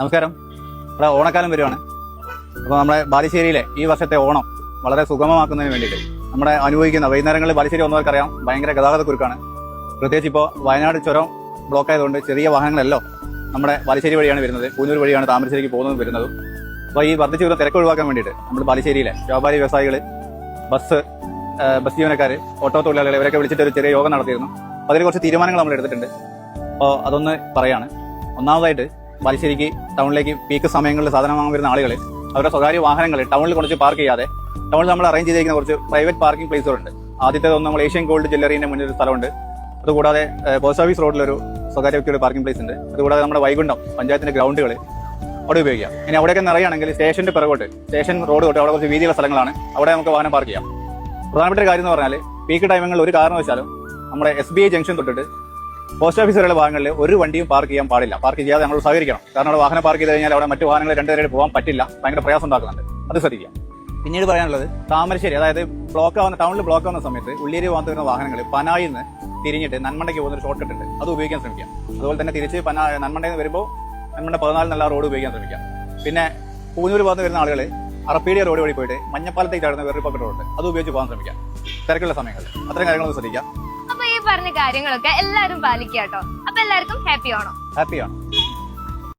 നമസ്കാരം. ഇവിടെ ഓണക്കാലം വരുവാണ്. അപ്പോൾ നമ്മുടെ ബാലുശ്ശേരിയിലെ ഈ വർഷത്തെ ഓണം വളരെ സുഗമമാക്കുന്നതിന് വേണ്ടിയിട്ട് നമ്മുടെ അനുഭവിക്കുന്ന വൈകുന്നേരങ്ങളിൽ ബാലുശ്ശേരി വന്നവർക്കറിയാം ഭയങ്കര ഗതാഗത കുരുക്കാണ് പ്രത്യേകിച്ച് ഇപ്പോൾ വയനാട് ചുരം ബ്ലോക്ക് ആയതുകൊണ്ട് ചെറിയ വാഹനങ്ങളല്ലോ നമ്മുടെ ബാലുശ്ശേരി വഴിയാണ് വരുന്നത്. പൂഞ്ഞൂർ വഴിയാണ് താമരശ്ശേരിക്ക് പോകുന്നതും വരുന്നതും. അപ്പോൾ ഈ വർദ്ധിച്ചു വരുന്ന തിരക്ക് ഒഴിവാക്കാൻ വേണ്ടിയിട്ട് നമ്മുടെ ബാലുശ്ശേരിയിലെ വ്യാപാരി വ്യവസായികൾ ബസ് ബസ് ജീവനക്കാർ ഓട്ടോ തൊഴിലാളികൾ ഇവരൊക്കെ വിളിച്ചിട്ട് ഒരു ചെറിയ യോഗം നടത്തിയിരുന്നു. അപ്പോൾ അതിൽ കുറച്ച് തീരുമാനങ്ങൾ നമ്മൾ എടുത്തിട്ടുണ്ട്. അപ്പോൾ അതൊന്ന് പറയാണ്. ഒന്നാമതായിട്ട് ബാലുശ്ശേരിക്ക് ടൗണിലേക്ക് പീക്ക് സമയങ്ങളിൽ സാധനം വാങ്ങാൻ വരുന്ന ആളുകൾ അവരുടെ സ്വകാര്യ വാഹനങ്ങൾ ടൗണിൽ കുറച്ച് പാർക്ക് ചെയ്യാതെ ടൗണിൽ നമ്മൾ അറേഞ്ച് ചെയ്തിരിക്കുന്ന കുറച്ച് പ്രൈവറ്റ് പാർക്കിംഗ് പ്ലേസുകളുണ്ട് ആദ്യത്തേത് നമ്മൾ ഏഷ്യൻ ഗോൾഡ് ജ്വല്ലറിന്റെ മുന്നിൽ ഒരു സ്ഥലമുണ്ട്. അതുകൂടാതെ പോസ്റ്റ് ഓഫീസ് റോഡിലൊരു സ്വകാര്യ വ്യക്തിയുടെ പാർക്കിംഗ് പ്ലേസ് ഉണ്ട്. അതുകൂടാതെ നമ്മുടെ വൈകുണ്ഠം പഞ്ചായത്തിന്റെ ഗ്രൗണ്ടുകൾ അവിടെ ഉപയോഗിക്കാം. ഇനി അവിടെയൊക്കെ നിറയുകയാണെങ്കിൽ സ്റ്റേഷന്റെ പിറകോട്ട് സ്റ്റേഷൻ റോഡ് തൊട്ട് അവിടെ കുറച്ച് വീതിയുള്ള സ്ഥലങ്ങളാണ്. അവിടെ നമുക്ക് വാഹനം പാർക്ക് ചെയ്യാം. പ്രധാനപ്പെട്ട കാര്യം എന്ന് പറഞ്ഞാൽ പീക്ക് ടൈമുകളിൽ ഒരു കാരണവശാലും നമ്മുടെ എസ് ബി ഐ ജംഗ്ഷൻ തൊട്ടിട്ട് പോസ്റ്റ് ഓഫീസ് വരെയുള്ള ഭാഗങ്ങളിൽ ഒരു വണ്ടിയും പാർക്ക് ചെയ്യാൻ പാടില്ല. പാർക്ക് ചെയ്യാതെ നമ്മൾ സഹകരിക്കണം. കാരണം അവിടെ വാഹനം പാർക്ക് ചെയ്ത് കഴിഞ്ഞാൽ അവിടെ മറ്റു വാഹനങ്ങൾ രണ്ടുപേരെ പോകാൻ പറ്റില്ല. ഭയങ്കര പ്രയാസം ഉണ്ടാക്കുന്നുണ്ട്. അത് ശ്രദ്ധിക്കാം പിന്നീട് പറയാനുള്ളത് താമരശ്ശേരി അതായത് ബ്ലോക്ക് ആവുന്ന ടൗണിൽ ബ്ലോക്ക് ആവുന്ന സമയത്ത് ഉള്ളിയേരി ഭാഗത്ത് വരുന്ന വാഹനങ്ങൾ പനായിൽ നിന്ന് തിരിഞ്ഞിട്ട് നന്മണ്ടയ്ക്ക് പോകുന്ന ഒരു ഷോർട്ട് കട്ട് ഉണ്ട്. അത് ഉപയോഗിക്കാൻ ശ്രമിക്കാം അതുപോലെ തന്നെ തിരിച്ച് പന നന്മണ്ടയിൽ നിന്ന് വരുമ്പോൾ നന്മണ്ട പതിനാല് നല്ല റോഡ് ഉപയോഗിക്കാൻ ശ്രമിക്കാം പിന്നെ പൂഞ്ഞൂർ ഭാഗത്ത് വരുന്ന ആളുകൾ അറപ്പീടിയ റോഡ് വഴി പോയിട്ട് മഞ്ഞപ്പാലത്തേക്ക് ചാടുന്ന വേറൊരു പക്കറ്റ് റോഡ് അത് ഉപയോഗിച്ച് പോകാൻ ശ്രമിക്കാം തിരക്കുള്ള സമയങ്ങളിൽ. അത്തരം കാര്യങ്ങളൊന്ന് ശ്രദ്ധിക്കാം പറഞ്ഞ കാര്യങ്ങളൊക്കെ എല്ലാരും പാലിക്കാട്ടോ അപ്പൊ എല്ലാവർക്കും ഹാപ്പി ആണോ ഹാപ്പിയാണ്